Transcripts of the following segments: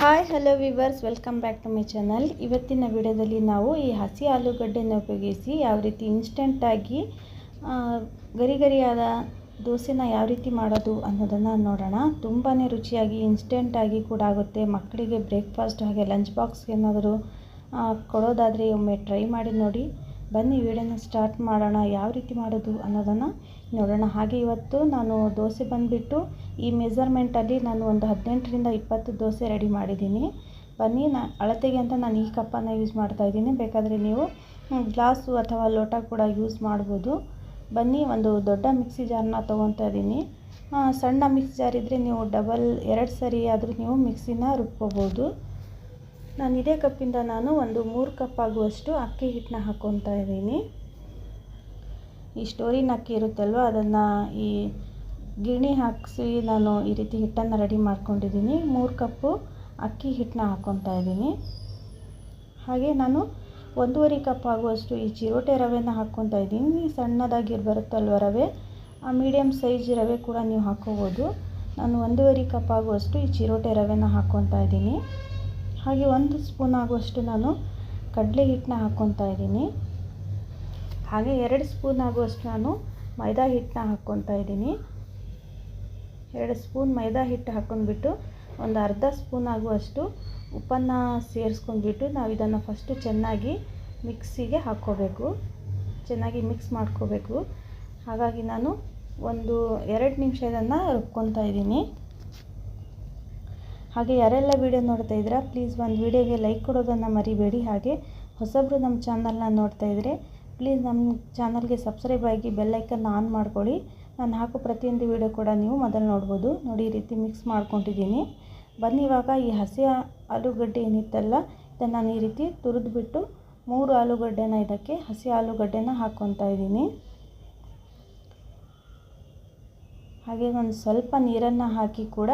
Hi hello viewers welcome back to my channel ಇವತ್ತಿನ ವಿಡಿಯೋದಲ್ಲಿ ನಾವು ಈ ಹಸಿ ಆಲೂಗಡ್ಡೆನ ಉಪಯೋಗಿಸಿ ಯಾವ ರೀತಿ ಇನ್ಸ್ಟೆಂಟಾಗಿ ಗರಿ ಗರಿಯಾದ ದೋಸೆನ ಯಾವ ರೀತಿ ಮಾಡೋದು ಅನ್ನೋದನ್ನು ನೋಡೋಣ. ತುಂಬಾ ರುಚಿಯಾಗಿ ಇನ್ಸ್ಟೆಂಟಾಗಿ ಕೂಡ ಆಗುತ್ತೆ. ಮಕ್ಕಳಿಗೆ ಬ್ರೇಕ್ಫಾಸ್ಟ್ ಹಾಗೆ ಲಂಚ್ ಬಾಕ್ಸ್ ಏನಾದರೂ ಕೊಡೋದಾದರೆ ಒಮ್ಮೆ ಟ್ರೈ ಮಾಡಿ ನೋಡಿ. ಬನ್ನಿ, ವಿಡಿಯೋನ ಸ್ಟಾರ್ಟ್ ಮಾಡೋಣ. ಯಾವ ರೀತಿ ಮಾಡೋದು ಅನ್ನೋದನ್ನು ನೋಡೋಣ. ಹಾಗೆ ಇವತ್ತು ನಾನು ದೋಸೆ ಬಂದುಬಿಟ್ಟು ಈ ಮೆಸರ್ಮೆಂಟಲ್ಲಿ ನಾನು ಒಂದು ಹದಿನೆಂಟರಿಂದ ಇಪ್ಪತ್ತು ದೋಸೆ ರೆಡಿ ಮಾಡಿದ್ದೀನಿ. ಬನ್ನಿ, ನಾ ಅಳತೆಗೆ ಅಂತ ನಾನು ಈ ಕಪ್ಪನ್ನು ಯೂಸ್ ಮಾಡ್ತಾಯಿದ್ದೀನಿ ಬೇಕಾದರೆ ನೀವು ಗ್ಲಾಸು ಅಥವಾ ಲೋಟ ಕೂಡ ಯೂಸ್ ಮಾಡ್ಬೋದು. ಬನ್ನಿ, ಒಂದು ದೊಡ್ಡ ಮಿಕ್ಸಿ ಜಾರನ್ನ ತೊಗೊತಾ ಇದ್ದೀನಿ. ಸಣ್ಣ ಮಿಕ್ಸಿ ಜಾರ್ ಇದ್ದರೆ ನೀವು ಡಬಲ್ ಎರಡು ಸರಿ ಆದರೂ ನೀವು ಮಿಕ್ಸಿನ ರುಬ್ಕೋಬೋದು. ನಾನು ಇದೇ ಕಪ್ಪಿಂದ ನಾನು ಒಂದು ಮೂರು ಕಪ್ ಆಗುವಷ್ಟು ಅಕ್ಕಿ ಹಿಟ್ಟನ್ನ ಹಾಕ್ಕೊತಾ ಇದ್ದೀನಿ. ಈ ಸ್ಟೋರಿನ ಅಕ್ಕಿ ಇರುತ್ತಲ್ವ? ಅದನ್ನು ಈ ಗಿರಣಿ ಹಾಕಿಸಿ ನಾನು ಈ ರೀತಿ ಹಿಟ್ಟನ್ನು ರೆಡಿ ಮಾಡ್ಕೊಂಡಿದ್ದೀನಿ. ಮೂರು ಕಪ್ಪು ಅಕ್ಕಿ ಹಿಟ್ಟನ್ನ ಹಾಕ್ಕೊತಾ ಇದ್ದೀನಿ. ಹಾಗೆ ನಾನು ಒಂದೂವರೆ ಕಪ್ ಆಗುವಷ್ಟು ಈ ಚಿರೋಟೆ ರವೆನ ಹಾಕ್ಕೊತಾ ಇದ್ದೀನಿ. ಸಣ್ಣದಾಗಿ ಬರುತ್ತಲ್ವ ರವೆ? ಆ ಮೀಡಿಯಮ್ ಸೈಜ್ ರವೆ ಕೂಡ ನೀವು ಹಾಕ್ಕೋಬೋದು ನಾನು ಒಂದೂವರೆ ಕಪ್ ಆಗುವಷ್ಟು ಈ ಚಿರೋಟೆ ರವೆನ ಹಾಕ್ಕೊತಾ ಇದ್ದೀನಿ. ಹಾಗೆ ಒಂದು ಸ್ಪೂನ್ ಆಗುವಷ್ಟು ನಾನು ಕಡಲೆ ಹಿಟ್ಟನ್ನ ಹಾಕ್ಕೊತಾ ಇದ್ದೀನಿ. ಹಾಗೆ ಎರಡು ಸ್ಪೂನ್ ಆಗುವಷ್ಟು ನಾನು ಮೈದಾ ಹಿಟ್ಟನ್ನ ಹಾಕ್ಕೊತಾ ಇದ್ದೀನಿ. ಎರಡು ಸ್ಪೂನ್ ಮೈದಾ ಹಿಟ್ಟು ಹಾಕ್ಕೊಂಡ್ಬಿಟ್ಟು ಒಂದು ಅರ್ಧ ಸ್ಪೂನ್ ಆಗುವಷ್ಟು ಉಪ್ಪನ್ನು ಸೇರಿಸ್ಕೊಂಡ್ಬಿಟ್ಟು ನಾವು ಇದನ್ನು ಫಸ್ಟು ಚೆನ್ನಾಗಿ ಮಿಕ್ಸಿಗೆ ಹಾಕ್ಕೋಬೇಕು. ಚೆನ್ನಾಗಿ ಮಿಕ್ಸ್ ಮಾಡ್ಕೋಬೇಕು. ಹಾಗಾಗಿ ನಾನು ಒಂದು ಎರಡು ನಿಮಿಷ ಇದನ್ನು ರುಬ್ಕೊತಾ ಇದ್ದೀನಿ. ಹಾಗೆ ಯಾರೆಲ್ಲ ವೀಡಿಯೋ ನೋಡ್ತಾ ಇದ್ದೀರಾ ಪ್ಲೀಸ್ ಒಂದು ವೀಡಿಯೋಗೆ ಲೈಕ್ ಕೊಡೋದನ್ನು ಮರಿಬೇಡಿ. ಹಾಗೆ ಹೊಸಬ್ರು ನಮ್ಮ ಚಾನಲ್ನ ನೋಡ್ತಾ ಇದ್ದರೆ ಪ್ಲೀಸ್ ನಮ್ಮ ಚಾನಲ್ಗೆ ಸಬ್ಸ್ಕ್ರೈಬ್ ಆಗಿ ಬೆಲ್ಲೈಕನ್ನ ಆನ್ ಮಾಡ್ಕೊಳ್ಳಿ. ನಾನು ಹಾಕೋ ಪ್ರತಿಯೊಂದು ವೀಡಿಯೋ ಕೂಡ ನೀವು ಮೊದಲು ನೋಡ್ಬೋದು. ನೋಡಿ ಈ ರೀತಿ ಮಿಕ್ಸ್ ಮಾಡ್ಕೊಂಡಿದ್ದೀನಿ. ಬನ್ನಿ ಇವಾಗ ಈ ಹಸಿ ಆಲೂಗಡ್ಡೆ ಏನಿತ್ತಲ್ಲ, ಇದನ್ನು ನಾನು ಈ ರೀತಿ ತುರಿದ್ಬಿಟ್ಟು ಮೂರು ಆಲೂಗಡ್ಡೆನ ಇದಕ್ಕೆ ಹಸಿ ಆಲೂಗಡ್ಡೆನ ಹಾಕ್ಕೊತಾ ಇದ್ದೀನಿ. ಹಾಗೆ ಒಂದು ಸ್ವಲ್ಪ ನೀರನ್ನು ಹಾಕಿ ಕೂಡ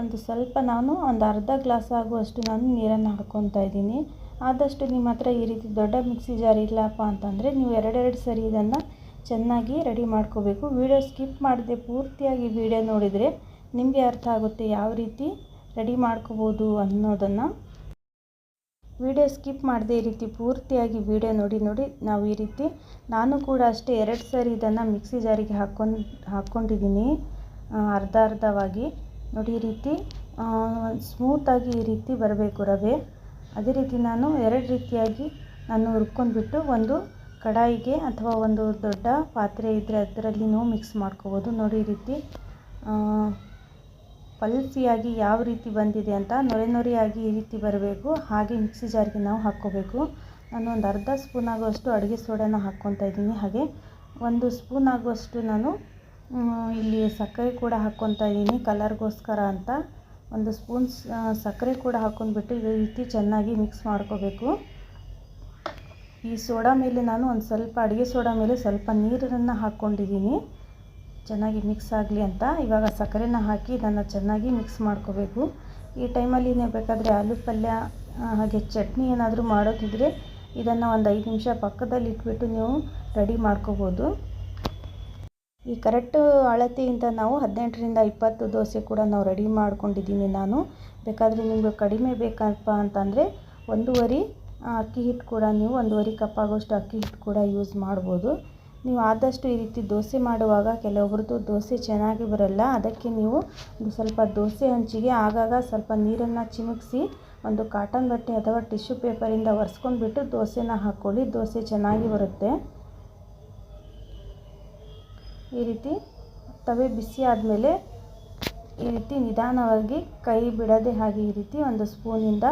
ಒಂದು ಸ್ವಲ್ಪ ನಾನು ಒಂದು ಅರ್ಧ ಗ್ಲಾಸ್ ಆಗುವಷ್ಟು ನಾನು ನೀರನ್ನು ಹಾಕ್ಕೊತಾ ಇದ್ದೀನಿ. ಆದಷ್ಟು ನಿಮ್ಮ ಹತ್ರ ಈ ರೀತಿ ದೊಡ್ಡ ಮಿಕ್ಸಿ ಜಾರ್ ಇಲ್ಲಪ್ಪ ಅಂತಂದರೆ ನೀವು ಎರಡೆರಡು ಸರಿ ಇದನ್ನು ಚೆನ್ನಾಗಿ ರೆಡಿ ಮಾಡ್ಕೋಬೇಕು. ವೀಡಿಯೋ ಸ್ಕಿಪ್ ಮಾಡದೆ ಪೂರ್ತಿಯಾಗಿ ವೀಡಿಯೋ ನೋಡಿದರೆ ನಿಮಗೆ ಅರ್ಥ ಆಗುತ್ತೆ ಯಾವ ರೀತಿ ರೆಡಿ ಮಾಡ್ಕೋಬೋದು ಅನ್ನೋದನ್ನು. ವಿಡಿಯೋ ಸ್ಕಿಪ್ ಮಾಡದೆ ಈ ರೀತಿ ಪೂರ್ತಿಯಾಗಿ ವಿಡಿಯೋ ನೋಡಿ ನೋಡಿ ನಾವು ಈ ರೀತಿ ನಾನು ಕೂಡ ಅಷ್ಟೇ ಎರಡು ಸರಿ ಇದನ್ನು ಮಿಕ್ಸಿ ಜಾರಿಗೆ ಹಾಕೊಂಡು ಹಾಕ್ಕೊಂಡಿದ್ದೀನಿ ಅರ್ಧ ಅರ್ಧವಾಗಿ. ನೋಡಿ ಈ ರೀತಿ ಸ್ಮೂತಾಗಿ ಈ ರೀತಿ ಬರಬೇಕು ರವೆ. ಅದೇ ರೀತಿ ನಾನು ಎರಡು ರೀತಿಯಾಗಿ ನಾನು ಹುರ್ಕೊಂಡ್ಬಿಟ್ಟು ಒಂದು ಕಡಾಯಿಗೆ ಅಥವಾ ಒಂದು ದೊಡ್ಡ ಪಾತ್ರೆ ಇದ್ದರೆ ಅದರಲ್ಲಿ ನೋವು ಮಿಕ್ಸ್ ಮಾಡ್ಕೋಬೋದು. ನೋಡಿ ಈ ರೀತಿ ಪಲ್ಸಿಯಾಗಿ ಯಾವ ರೀತಿ ಬಂದಿದೆ ಅಂತ ನೊರೆ ನೊರೆಯಾಗಿ ಈ ರೀತಿ ಬರಬೇಕು. ಹಾಗೆ ಮಿಕ್ಸಿ ಜಾರಿಗೆ ನಾವು ಹಾಕ್ಕೋಬೇಕು. ನಾನು ಒಂದು ಅರ್ಧ ಸ್ಪೂನ್ ಆಗುವಷ್ಟು ಅಡುಗೆ ಸೋಡಾನ ಹಾಕ್ಕೊತಾ ಇದ್ದೀನಿ. ಹಾಗೆ ಒಂದು ಸ್ಪೂನ್ ಆಗುವಷ್ಟು ನಾನು ಇಲ್ಲಿ ಸಕ್ಕರೆ ಕೂಡ ಹಾಕ್ಕೊತಾ ಇದ್ದೀನಿ ಕಲರ್ಗೋಸ್ಕರ ಅಂತ. ಒಂದು ಸ್ಪೂನ್ ಸಕ್ಕರೆ ಕೂಡ ಹಾಕ್ಕೊಂಡ್ಬಿಟ್ಟು ಈ ರೀತಿ ಚೆನ್ನಾಗಿ ಮಿಕ್ಸ್ ಮಾಡ್ಕೋಬೇಕು. ಈ ಸೋಡಾ ಮೇಲೆ ನಾನು ಒಂದು ಸ್ವಲ್ಪ ಅಡುಗೆ ಸೋಡಾ ಮೇಲೆ ಸ್ವಲ್ಪ ನೀರನ್ನು ಹಾಕ್ಕೊಂಡಿದ್ದೀನಿ ಚೆನ್ನಾಗಿ ಮಿಕ್ಸ್ ಆಗಲಿ ಅಂತ. ಇವಾಗ ಸಕ್ಕರೆನ ಹಾಕಿ ಇದನ್ನು ಚೆನ್ನಾಗಿ ಮಿಕ್ಸ್ ಮಾಡ್ಕೋಬೇಕು. ಈ ಟೈಮಲ್ಲಿ ನೀವು ಬೇಕಾದರೆ ಆಲೂ ಪಲ್ಯ ಹಾಗೆ ಚಟ್ನಿ ಏನಾದರೂ ಮಾಡೋದಿದ್ರೆ ಇದನ್ನು ಒಂದು ಐದು ನಿಮಿಷ ಪಕ್ಕದಲ್ಲಿ ಇಟ್ಬಿಟ್ಟು ನೀವು ರೆಡಿ ಮಾಡ್ಕೋಬೋದು. ಈ ಕರೆಕ್ಟ್ ಅಳತೆಯಿಂದ ನಾವು ಹದಿನೆಂಟರಿಂದ ಇಪ್ಪತ್ತು ದೋಸೆ ಕೂಡ ನಾವು ರೆಡಿ ಮಾಡ್ಕೊಂಡಿದ್ದೀನಿ ನಾನು. ಬೇಕಾದರೆ ನಿಮಗೆ ಕಡಿಮೆ ಬೇಕಪ್ಪ ಅಂತಂದರೆ ಒಂದೂವರೆ ಅಕ್ಕಿ ಹಿಟ್ಟು ಕೂಡ ನೀವು ಒಂದೂವರೆ ಕಪ್ ಆಗೋಷ್ಟು ಅಕ್ಕಿ ಹಿಟ್ಟು ಕೂಡ ಯೂಸ್ ಮಾಡ್ಬೋದು. ನೀವು ಆದಷ್ಟು ಈ ರೀತಿ ದೋಸೆ ಮಾಡುವಾಗ ಕೆಲವೊಬ್ರದ್ದು ದೋಸೆ ಚೆನ್ನಾಗಿ ಬರಲ್ಲ. ಅದಕ್ಕೆ ನೀವು ಒಂದು ಸ್ವಲ್ಪ ದೋಸೆ ಹಂಚಿಗೆ, ಆಗಾಗ ಸ್ವಲ್ಪ ನೀರನ್ನು ಚಿಮುಕಿಸಿ ಒಂದು ಕಾಟನ್ ಬಟ್ಟೆ ಅಥವಾ ಟಿಶ್ಯೂ ಪೇಪರಿಂದ ಒರೆಸ್ಕೊಂಡ್ಬಿಟ್ಟು ದೋಸೆನ ಹಾಕ್ಕೊಳ್ಳಿ. ದೋಸೆ ಚೆನ್ನಾಗಿ ಬರುತ್ತೆ. ಈ ರೀತಿ ತವೆ ಬಿಸಿ ಆದಮೇಲೆ ಈ ರೀತಿ ನಿಧಾನವಾಗಿ ಕೈ ಬಿಡದೆ ಹಾಗೆ ಈ ರೀತಿ ಒಂದು ಸ್ಪೂನಿಂದ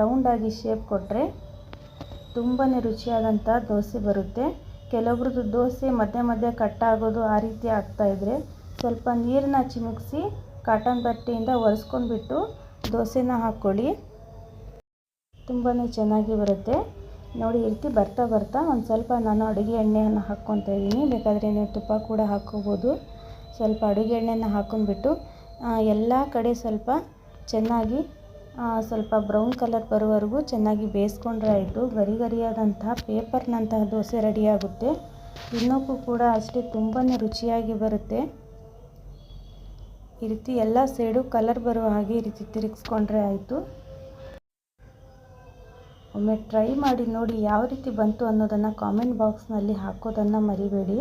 ರೌಂಡಾಗಿ ಶೇಪ್ ಕೊಟ್ಟರೆ ತುಂಬಾ ರುಚಿಯಾದಂಥ ದೋಸೆ ಬರುತ್ತೆ. ಕೆಲವೊಬ್ರದ್ದು ದೋಸೆ ಮಧ್ಯೆ ಮಧ್ಯೆ ಕಟ್ಟಾಗೋದು ಆ ರೀತಿ ಆಗ್ತಾಯಿದ್ರೆ ಸ್ವಲ್ಪ ನೀರನ್ನ ಚಿಮುಕ್ಸಿ ಕಾಟನ್ ಬಟ್ಟೆಯಿಂದ ಒರೆಸ್ಕೊಂಡ್ಬಿಟ್ಟು ದೋಸೆನ ಹಾಕ್ಕೊಳ್ಳಿ. ತುಂಬಾ ಚೆನ್ನಾಗಿ ಬರುತ್ತೆ. ನೋಡಿ ಈ ರೀತಿ ಬರ್ತಾ ಬರ್ತಾ ಒಂದು ಸ್ವಲ್ಪ ನಾನು ಅಡುಗೆ ಎಣ್ಣೆಯನ್ನು ಹಾಕ್ಕೊತಾ ಇದ್ದೀನಿ. ಬೇಕಾದರೆ ನೀವು ತುಪ್ಪ ಕೂಡ ಹಾಕ್ಕೋಬೋದು. ಸ್ವಲ್ಪ ಅಡುಗೆ ಎಣ್ಣೆಯನ್ನು ಹಾಕೊಂಡ್ಬಿಟ್ಟು ಎಲ್ಲ ಕಡೆ ಸ್ವಲ್ಪ ಚೆನ್ನಾಗಿ ಸ್ವಲ್ಪ ಬ್ರೌನ್ ಕಲರ್ ಬರೋವರೆಗೂ ಚೆನ್ನಾಗಿ ಬೇಯಿಸ್ಕೊಂಡ್ರೆ ಆಯಿತು. ಗರಿ ಗರಿಯಾದಂತಹ ಪೇಪರ್ನಂತಹ ದೋಸೆ ರೆಡಿಯಾಗುತ್ತೆ ತಿನ್ನೋಕ್ಕೂ ಕೂಡ ಅಷ್ಟೇ ತುಂಬಾ ರುಚಿಯಾಗಿ ಬರುತ್ತೆ. ಈ ರೀತಿ ಎಲ್ಲ ಸೈಡು ಕಲರ್ ಬರುವ ಹಾಗೆ ಈ ರೀತಿ ತಿರುಗಿಸ್ಕೊಂಡ್ರೆ ಆಯಿತು. ಒಮ್ಮೆ ಟ್ರೈ ಮಾಡಿ ನೋಡಿ ಯಾವ ರೀತಿ ಬಂತು ಅನ್ನೋದನ್ನು ಕಾಮೆಂಟ್ ಬಾಕ್ಸ್ನಲ್ಲಿ ಹಾಕೋದನ್ನು ಮರಿಬೇಡಿ.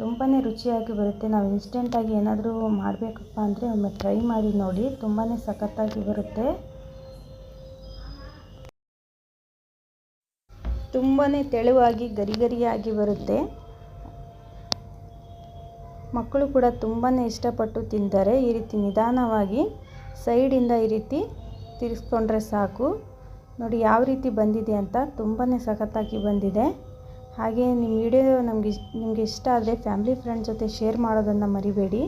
ತುಂಬಾ ರುಚಿಯಾಗಿ ಬರುತ್ತೆ. ನಾವು ಇನ್ಸ್ಟೆಂಟಾಗಿ ಏನಾದರೂ ಮಾಡಬೇಕಪ್ಪ ಅಂದರೆ ಒಮ್ಮೆ ಟ್ರೈ ಮಾಡಿ ನೋಡಿ. ತುಂಬಾ ಸಖತ್ತಾಗಿ ಬರುತ್ತೆ. ತುಂಬಾ ತೆಳುವಾಗಿ ಗರಿ ಗರಿಯಾಗಿ ಬರುತ್ತೆ. ಮಕ್ಕಳು ಕೂಡ ತುಂಬಾ ಇಷ್ಟಪಟ್ಟು ತಿಂತಾರೆ. ಈ ರೀತಿ ನಿಧಾನವಾಗಿ ಸೈಡಿಂದ ಈ ರೀತಿ ತಿರ್ಸ್ಕೊಂಡ್ರೆ ಸಾಕು. ನೋಡಿ ಯಾವ ರೀತಿ ಬಂದಿದೆ ಅಂತ ತುಂಬಾ ಸಖತ್ತಾಗಿ ಬಂದಿದೆ. ಹಾಗೆ ನಿಮ್ಮ ವಿಡಿಯೋ ನಮಗೆ ನಿಮಗೆ ಇಷ್ಟ ಆದರೆ ಫ್ಯಾಮಿಲಿ ಫ್ರೆಂಡ್ ಜೊತೆ ಶೇರ್ ಮಾಡೋದನ್ನು ಮರಿಬೇಡಿ.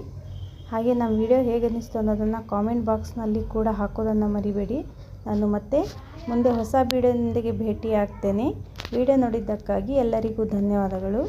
ಹಾಗೆ ನಮ್ಮ ವಿಡಿಯೋ ಹೇಗೆ ಅನ್ನಿಸ್ತು ಅನ್ನೋದನ್ನು ಕಾಮೆಂಟ್ ಬಾಕ್ಸ್ನಲ್ಲಿ ಕೂಡ ಹಾಕೋದನ್ನು ಮರಿಬೇಡಿ. ನಾನು ಮತ್ತೆ ಮುಂದೆ ಹೊಸ ವಿಡಿಯೋದೊಂದಿಗೆ ಭೇಟಿ ಆಗ್ತೇನೆ ವಿಡಿಯೋ ನೋಡಿದ್ದಕ್ಕಾಗಿ ಎಲ್ಲರಿಗೂ ಧನ್ಯವಾದಗಳು.